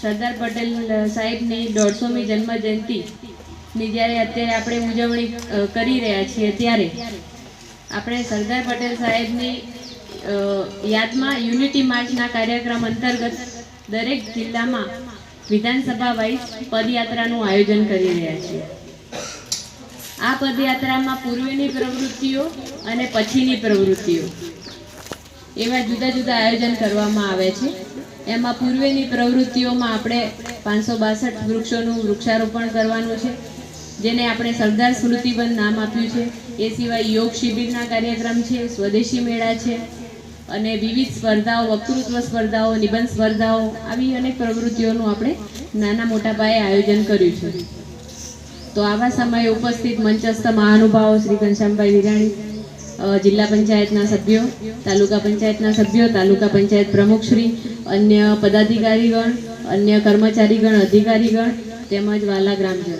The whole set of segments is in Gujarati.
સરદાર પટેલ સાહેબની દોઢસોમી જન્મ જયંતિની જ્યારે અત્યારે આપણે ઉજવણી કરી રહ્યા છીએ ત્યારે આપણે સરદાર પટેલ સાહેબની યાદમાં યુનિટી માર્ચના કાર્યક્રમ અંતર્ગત દરેક જિલ્લામાં વિધાનસભા વાઇઝ પદયાત્રાનું આયોજન કરી રહ્યા છીએ. આ પદયાત્રામાં પૂર્વેની પ્રવૃત્તિઓ અને પછીની પ્રવૃત્તિઓ એવા જુદા જુદા આયોજન કરવામાં આવે છે. એમાં પૂર્વેની પ્રવૃત્તિઓમાં આપણે પાંચસો બાસઠ વૃક્ષોનું વૃક્ષારોપણ કરવાનું છે, જેને આપણે સરદાર સ્મૃતિવન નામ આપ્યું છે. એ સિવાય યોગ શિબિરના કાર્યક્રમ છે, સ્વદેશી મેળા છે અને વિવિધ સ્પર્ધાઓ, વક્તૃત્વ સ્પર્ધાઓ, નિબંધ સ્પર્ધાઓ, આવી અનેક પ્રવૃત્તિઓનું આપણે નાના મોટા પાયે આયોજન કર્યું છે. તો આવા સમયે ઉપસ્થિત મંચસ્થ મહાનુભાવો શ્રી ઘનશ્યામભાઈ વિરાણી જિલ્લા પંચાયતના સભ્યો, તાલુકા પંચાયતના સભ્યો, તાલુકા પંચાયત પ્રમુખશ્રી, અન્ય પદાધિકારીગણ, અન્ય કર્મચારીગણ, અધિકારીગણ તેમજ વાલા ગ્રામજનો.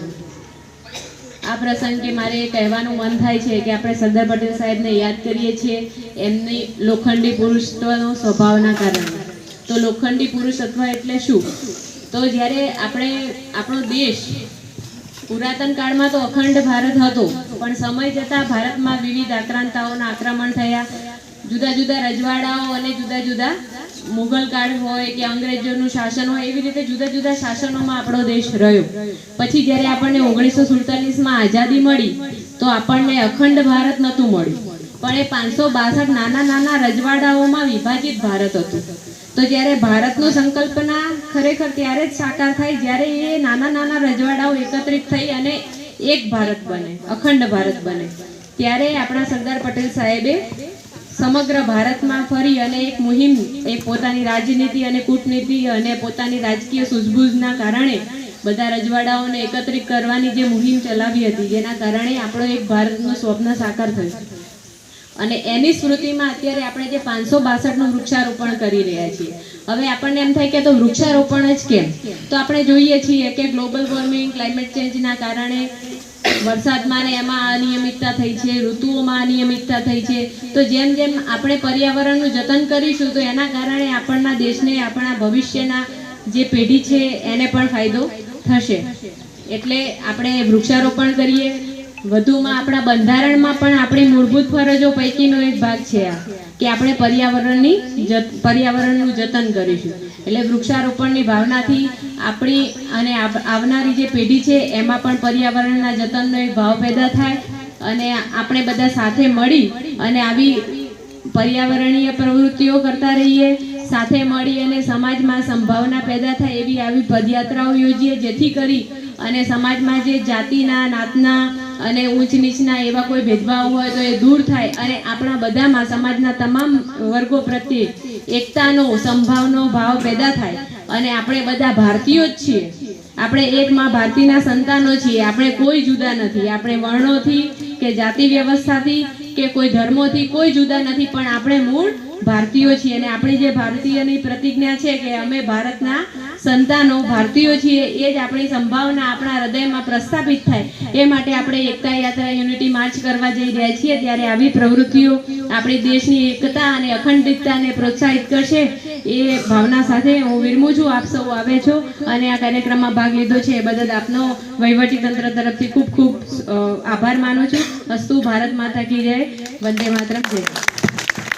આ પ્રસંગે મારે કહેવાનું મન થાય છે કે આપણે સરદાર પટેલ સાહેબને યાદ કરીએ છીએ એમની લોખંડી પુરુષત્વનો સ્વભાવના કારણે. તો લોખંડી પુરુષત્વ એટલે શું? તો જ્યારે આપણે આપણો દેશ પુરાતન કાળમાં તો અખંડ ભારત હતો, પણ સમય જતાં ભારતમાં વિવિધ આક્રાંતાઓના આક્રમણ થયા. જુદા જુદા રજવાડાઓ અને જુદા જુદા મુઘલ કાળ હોય કે અંગ્રેજોનું શાસન હોય, એવી રીતે જુદા જુદા શાસનોમાં આપણો દેશ રહ્યો. પછી જ્યારે આપણને ઓગણીસો સુડતાલીસમાં આઝાદી મળી, તો આપણને અખંડ ભારત નહોતું મળ્યું. પણ એ પાંચસો બાસઠ નાના નાના રજવાડાઓમાં વિભાજિત ભારત હતું. તો જ્યારે ભારતનો સંકલ્પના ખરેખર ત્યારે જ સાકાર થાય, જ્યારે એ નાના નાના રજવાડાઓ એકત્રિત થઈ અને એક ભારત બને, અખંડ ભારત બને, ત્યારે આપણા સરદાર પટેલ સાહેબે સમગ્ર ભારતમાં ફરી અને એક મુહિમ, એ પોતાની રાજનીતિ અને કૂટનીતિ અને પોતાની રાજકીય સૂઝબૂઝના કારણે બધા રજવાડાઓને એકત્રિત કરવાની જે મુહિમ ચલાવી હતી, જેના કારણે આપણો એક ભારતનું સ્વપ્ન સાકાર થયું. અને એની સ્મૃતિમાં અત્યારે આપણે જે પાંચસો બાસઠનું વૃક્ષારોપણ કરી રહ્યા છીએ. હવે આપણને એમ થાય કે તો વૃક્ષારોપણ જ કેમ? તો આપણે જોઈએ છીએ કે ગ્લોબલ વોર્મિંગ, ક્લાઇમેટ ચેન્જના કારણે વરસાદમાં ને એમાં અનિયમિતતા થઈ છે, ઋતુઓમાં અનિયમિતતા થઈ છે. તો જેમ જેમ આપણે પર્યાવરણનું જતન કરીશું, તો એના કારણે આપણના દેશને, આપણા ભવિષ્યના જે પેઢી છે, એને પણ ફાયદો થશે. એટલે આપણે વૃક્ષારોપણ કરીએ વધુમાં આપણા બંધારણમાં પણ આપણી મૂળભૂત ફરજો પૈકીનો એક ભાગ છે આ, કે આપણે પર્યાવરણની પર્યાવરણનું જતન કરીશું. એટલે વૃક્ષારોપણની ભાવનાથી આપણી અને આવનારી જે પેઢી છે, એમાં પણ પર્યાવરણના જતનનો એક ભાવ પેદા થાય અને આપણે બધા સાથે મળી અને આવી પર્યાવરણીય પ્રવૃત્તિઓ કરતા રહીએ, સાથે મળી અને સમાજમાં સંભાવના પેદા થાય એવી આવી પદયાત્રાઓ યોજીએ, જેથી કરી અને સમાજમાં જે જાતિના, નાતના અને ઊંચ નીચના એવા કોઈ ભેદભાવ હોય તો એ દૂર થાય અને આપણા બધામાં સમાજના તમામ વર્ગો પ્રત્યે એકતાનો, સંભાવનો ભાવ પેદા થાય. અને આપણે બધા ભારતીયો જ છીએ. આપણે એક માં ભારતીના સંતાનો છીએ. આપણે કોઈ જુદા નથી. આપણે વર્ણોથી કે જાતિ વ્યવસ્થાથી કે કોઈ ધર્મોથી કોઈ જુદા નથી. પણ આપણે મૂળ ભારતીયો છીએ. અને આપણી જે ભારતીયની પ્રતિજ્ઞા છે કે અમે ભારતના સંતાનો, ભારતીયો છીએ, એ જ આપણી સંભાવના આપણા હૃદયમાં પ્રસ્થાપિત થાય. એ માટે આપણે એકતા યાત્રા યુનિટી માર્ચ કરવા જઈ રહ્યા છીએ. ત્યારે આવી પ્રવૃત્તિઓ આપણી દેશની એકતા અને અખંડિતતાને પ્રોત્સાહિત કરશે. એ ભાવના સાથે હું વિરમું છું. આપ સૌ આવે છો અને આ કાર્યક્રમમાં ભાગ લીધો છે. એ બદલ આપનો વહીવટી તંત્ર તરફથી ખૂબ ખૂબ આભાર માનું છું. અસ્તુ ભારત માતા કી જય. વંદે માતરમ. જય